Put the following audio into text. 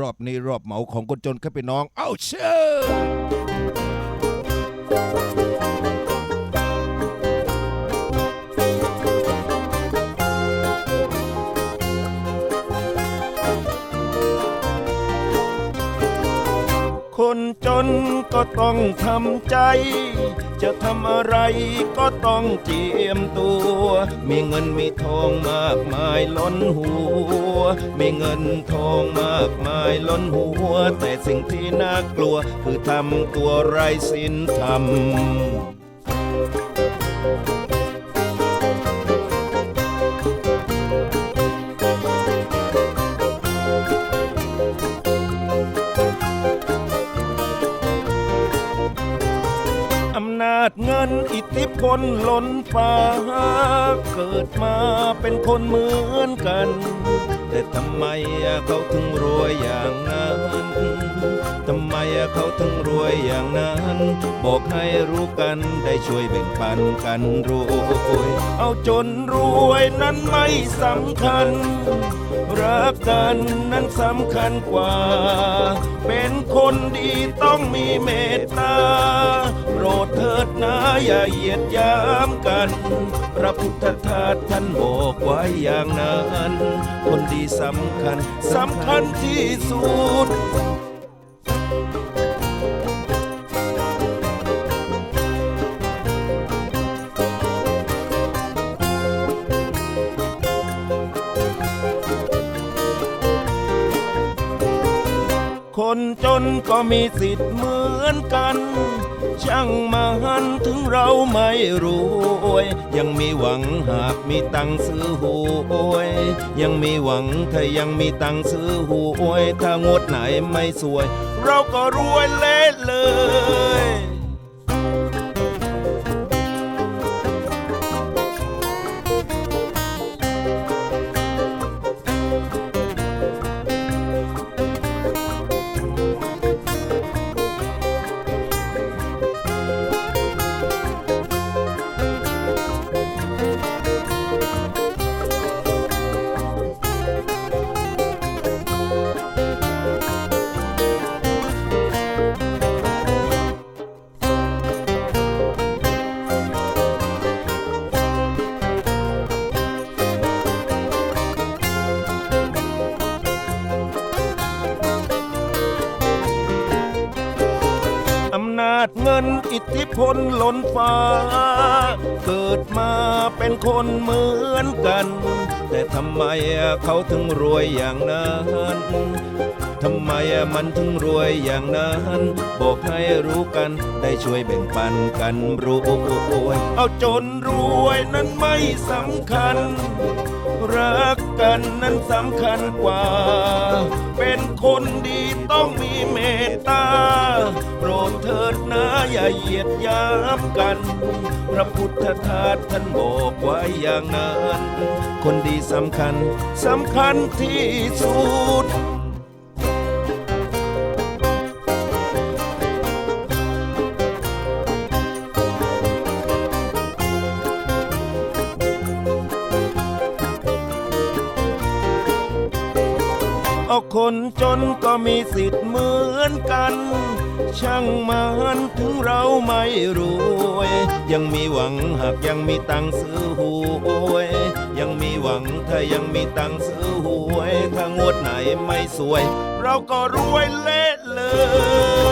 รอบนี้รอบเหมาของคนจนครับพี่น้อง เอาเชิญ คนจนก็ต้องทำใจ จะทำอะไรก็ต้องเจียมตัว มีเงินมีทองมากมายล้นหัว มีเงินทองมากมายล้นหัว แต่สิ่งที่น่ากลัว คือทำตัวไร้สินธรรมอำ นาจเงินอิทธิพลล้นฟ้า เกิดมาเป็นคนเหมือนกัน แต่ทำไมเขาถึงรวยอย่างนั้นทำไมเขาถึงรวยอย่างนั้น บอกให้รู้กันได้ช่วยแบ่งปันกันรวย เอาจนรวยนั้นไม่สำคัญรักกันนั้นสำคัญกว่า เป็นคนดีต้องมีเมตตา โปรดเถิดนะอย่าเหยียดยามกัน พระพุทธทาสท่านบอกไว้อย่างนั้น คนดีสำคัญสำคัญที่สุด จนก็มีสิทธิ์เหมือนกัน ช่างมาหันถึงเราไม่รวย ยังมีหวังหากมีตังซื้อหวย ยังมีหวังถ้ายังมีตังซื้อหวย ถ้างวดไหนไม่สวย เราก็รวยเละเลยาจเงินอิทธิพลล้นฟ้า เกิดมาเป็นคนเหมือนกัน แต่ทำไมเขาถึงรวยอย่างนั้นทำไมมันถึงรวยอย่างนั้น บอกให้รู้กันได้ช่วยแบ่งปันกันรวยเอาจนรวยนั้นไม่สำคัญ รักกันนั้นสำคัญกว่า เป็นคนดีต้องมีเมตตา โปรดเถิดนะอย่าเหยียดยามกัน พระพุทธทาสท่านบอกไว้อย่างนั้น คนดีสำคัญสำคัญที่สุดเอาคนจนก็มีสิทธิ์เหมือนกัน ช่างมันถึงเราไม่รวย ยังมีหวังหากยังมีตังค์ซื้อหวย ยังมีหวังถ้ายังมีตังค์ซื้อหวย ถ้างวดไหนไม่สวย เราก็รวยเละเลย